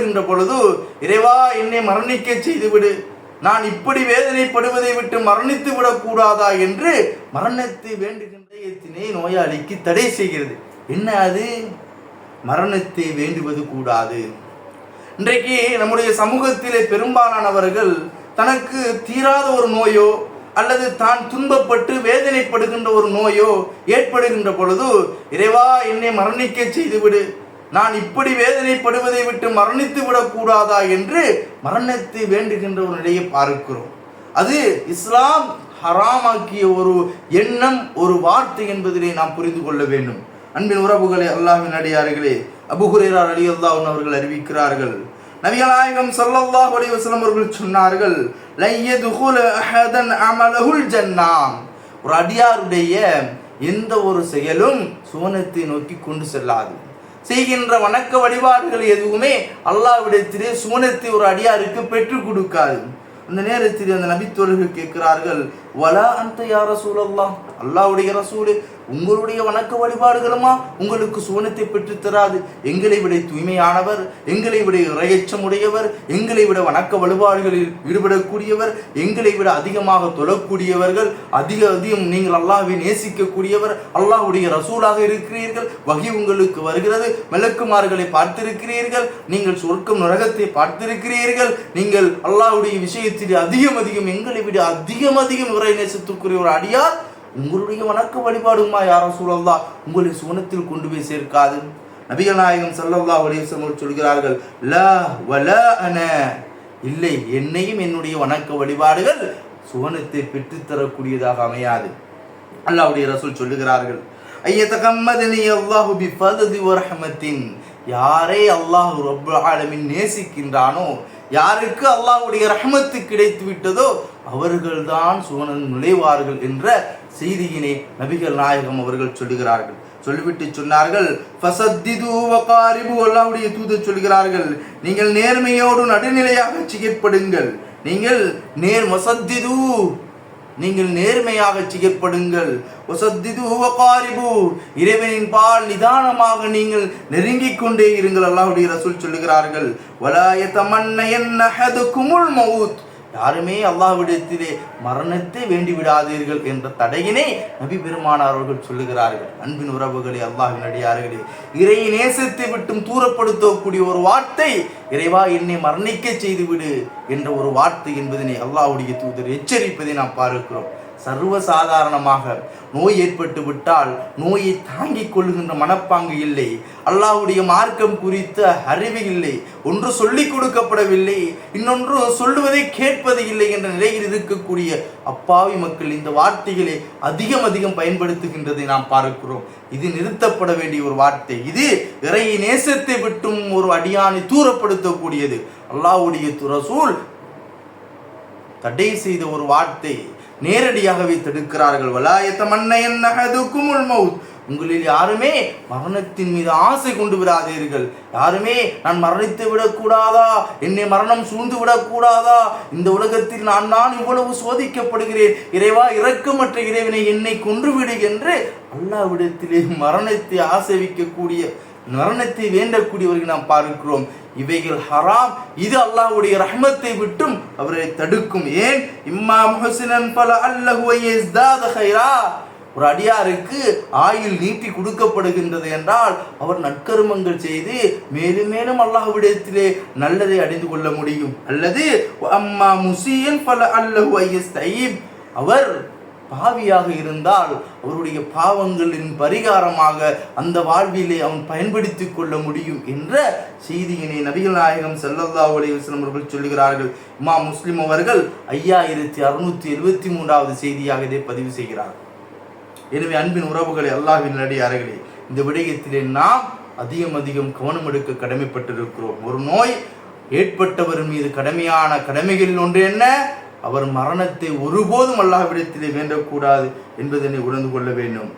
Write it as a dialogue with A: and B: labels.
A: ஏற்படுகின்ற பொழுது இறைவா என்னை மரணிக்க செய்துவிடு. நான் இப்படி வேதனைப்படுவதை விட்டு மரணித்து விடக்கூடாதா? என்று மரணத்தை வேண்டுகின்ற எத்தினை நோயாளிக்கு தடை செய்கிறது. என்ன அது? மரணத்தை வேண்டுவது கூடாது. இன்றைக்கு நம்முடைய சமூகத்திலே பெரும்பாலானவர்கள் தனக்கு தீராத ஒரு நோயோ அல்லது தான் துன்பப்பட்டு வேதனைப்படுகின்ற ஒரு நோயோ ஏற்படுகின்ற பொழுது இறைவா என்னை மரணிக்க செய்துவிடு. நான் இப்படி வேதனைப்படுவதை விட்டு மரணித்து விடக்கூடாதா என்று மரணத்தை வேண்டுகின்ற ஒரு நிலையை பார்க்கிறோம். அது இஸ்லாம் ஹராமாக்கிய ஒரு எண்ணம் ஒரு வார்த்தை என்பதிலே நாம் புரிந்து கொள்ள வேண்டும். அன்பின் உறவுகளை அல்லாஹின் அடியார்களே அபுகுரேரார் அலி அல்லாஹ் அவர்கள் அறிவிக்கிறார்கள். நபிகளாயகம் ஸல்லல்லாஹு அலைஹி வசலம் அவர்கள் சொன்னார்கள் லையதுகுல அஹதன் ஜன்னாம் ஒரு அடியாருடைய எந்த ஒரு செயலும் சுவனத்தை நோக்கி கொண்டு செல்லாது. செய்கின்ற வணக்க வழிபாடுகள் எதுவுமே அல்லாவிடத்திலே சுவனத்தை ஒரு அடியாருக்கு பெற்றுக் கொடுக்காது. அந்த நேரத்தில் அந்த நபித்தோழர்கள் கேட்கிறார்கள் வலா அந்த யார் ரசூலல்லாம் அல்லாவுடைய ரசூலே உங்களுடைய வணக்க வழிபாடுகளுமா? உங்களுக்கு சுவனத்தை பெற்றுத் தராது. எங்களை விட தூய்மையானவர் எங்களை விட இறையச்சம் உடையவர் எங்களை விட வணக்க வழிபாடுகளில் ஈடுபடக்கூடியவர் எங்களை விட அதிகமாக தொழக்கூடியவர்கள் அதிக அதிகம் நீங்கள் அல்லாஹ்வை நேசிக்கக்கூடியவர் அல்லாஹுடைய ரசூலாக இருக்கிறீர்கள். வகி உங்களுக்கு வருகிறது. மெலக்குமார்களை பார்த்திருக்கிறீர்கள். நீங்கள் சொர்க்கம் நரகத்தை பார்த்திருக்கிறீர்கள். நீங்கள் அல்லாஹுடைய விஷயத்தில் அதிகம் அதிகம் எங்களை விட அதிகம் அதிகம் இறை நேசத்துக்குரிய ஒரு அடியார் உங்களுடைய வணக்க வழிபாடுமா யாரும் சூழல்லா உங்களை சுவனத்தில் கொண்டு போய் சேர்க்காது. நபிகள் நாயகம் ஸல்லல்லாஹு அலைஹி சொல்கிறார்கள் ல வல அன. இல்லை என்னையும் என்னுடைய வணக்க வழிபாடுகள் சுவனத்தை பெற்றுத் தரக்கூடியதாக அமையாது. அல்லாவுடைய ரசூல் சொல்லுகிறார்கள் ஐயத்தகம்மதனி அல்லாஹு பி ஃபததி யாரை அல்லாஹ் ரபுல் ஆலமின் நேசிக்கின்றானோ யாருக்கு அல்லாவுடைய ரஹமத்து கிடைத்து விட்டதோ அவர்கள்தான் சுவனன் நுழைவார்கள் என்ற செய்தியினை நபிகள் நாயகம் அவர்கள் சொல்லுகிறார்கள். சொல்லிவிட்டு சொன்னார்கள் ஃபசத்திது வகாரிபு தூதர் சொல்கிறார்கள் நீங்கள் நேர்மையோடு நடுநிலையாக செயற்படுங்கள். நீங்கள் நேர் மசத்திது நீங்கள் நேர்மையாக செயற்படுங்கள். ஒசத்திது உவகாரிபு இறைவனின் பால் நிதானமாக நீங்கள் நெருங்கிக் கொண்டே இருங்கள். அல்லாஹுடைய ரசூல் சொல்லுகிறார்கள் வலாய தமன்ன குமுள் மவுத். யாருமே அல்லாஹ்விடத்திலே மரணத்தை வேண்டி விடாதீர்கள் என்ற தடையினை நபி பெருமானார் அவர்கள் சொல்லுகிறார்கள். அன்பின் உறவுகளே அல்லாஹின் அடியார்களே இறை நேசத்தை விட்டும் தூரப்படுத்தக்கூடிய ஒரு வார்த்தை இறைவா என்னை மரணிக்க செய்துவிடு என்ற ஒரு வார்த்தை என்பதனை அல்லாஹுடைய தூதர் எச்சரிப்பதை நாம் பார்க்கிறோம். சர்வ சாதாரணமாக நோய் ஏற்பட்டு விட்டால் நோயை தாங்கிக் கொள்கின்ற மனப்பாங்கு இல்லை. அல்லாஹுடைய மார்க்கம் குறித்த அறிவு இல்லை. ஒன்று சொல்லிக் கொடுக்கப்படவில்லை இன்னொன்று சொல்லுவதை கேட்பது இல்லை என்ற நிலையில் இருக்கக்கூடிய அப்பாவி மக்கள் இந்த வார்த்தைகளை அதிகம் அதிகம் பயன்படுத்துகின்றதை நாம் பார்க்கிறோம். இது நிறுத்தப்பட வேண்டிய ஒரு வார்த்தை. இது இறை நேசத்தை விட்டும் ஒரு அடியானை தூரப்படுத்தக்கூடியது. அல்லாஹுடைய ரசூல் தடை செய்த ஒரு வார்த்தை. நேரடியாகவே தடுக்கிறார்கள். வலாயத்த மன்னையன் நகதுக்குமுல் மவுத் உங்களில் யாருமே மரணத்தின் மீது ஆசை கொண்டு விடாதீர்கள். யாருமே நான் மரணித்து விடக்கூடாதா? என்னை மரணம் சூழ்ந்து விடக்கூடாதா? இந்த உலகத்தில் நான் நான் இவ்வளவு சோதிக்கப்படுகிறேன். இறைவா இரக்கமற்ற இறைவனை என்னை கொன்றுவிடு என்று அல்லாவிடத்திலே மரணத்தை ஆசைவிக்கக்கூடிய மரணத்தை வேண்டக்கூடியவர்கள் நாம் பார்க்கிறோம். இவைகள் ஹராம். இது அல்லாஹ்வுடைய ரஹ்மத்தை விட்டும் அவரை தடுக்கும். ஏன்? இம்மா முஹசினன் பல அல்லஹு ஹைரா ஒரு அடியாருக்கு ஆயில் நீட்டி கொடுக்கப்படுகின்றது என்றால் அவர் நற்கருமங்கள் செய்து மேலும் மேலும் அல்லாஹ்விடத்திலே நல்லதை அடைந்து கொள்ள முடியும். அல்லது அம்மா முசியன் பல அல்லஹு ஐயஸ்தைப் அவர் பாவியாக இருந்தால் அவருடைய பாவங்களின் பரிகாரமாக அந்த வாழ்விலே அவன் பயன்படுத்தி கொள்ள முடியும் என்ற செய்தியினை நபிகள் நாயகம் செல்லல்லா உலகம் அவர்கள் சொல்லுகிறார்கள். இமா முஸ்லிம் அவர்கள் ஐயாயிரத்தி அறுநூத்தி எழுபத்தி மூன்றாவது செய்தியாக இதை பதிவு செய்கிறார். எனவே அன்பின் உறவுகளை அல்லாஹ்வின் அடியார்களே இந்த விடயத்திலே நாம் அதிகம் அதிகம் கவனம் எடுக்க கடமைப்பட்டிருக்கிறோம். ஒரு நோய் ஏற்பட்டவர் மீது கடமையான கடமைகளில் ஒன்று என்ன? அவர் மரணத்தை ஒருபோதும் அல்லாஹ்விடத்திலே வேண்டக்கூடாது என்பதனை உணர்ந்து கொள்ள வேண்டும்.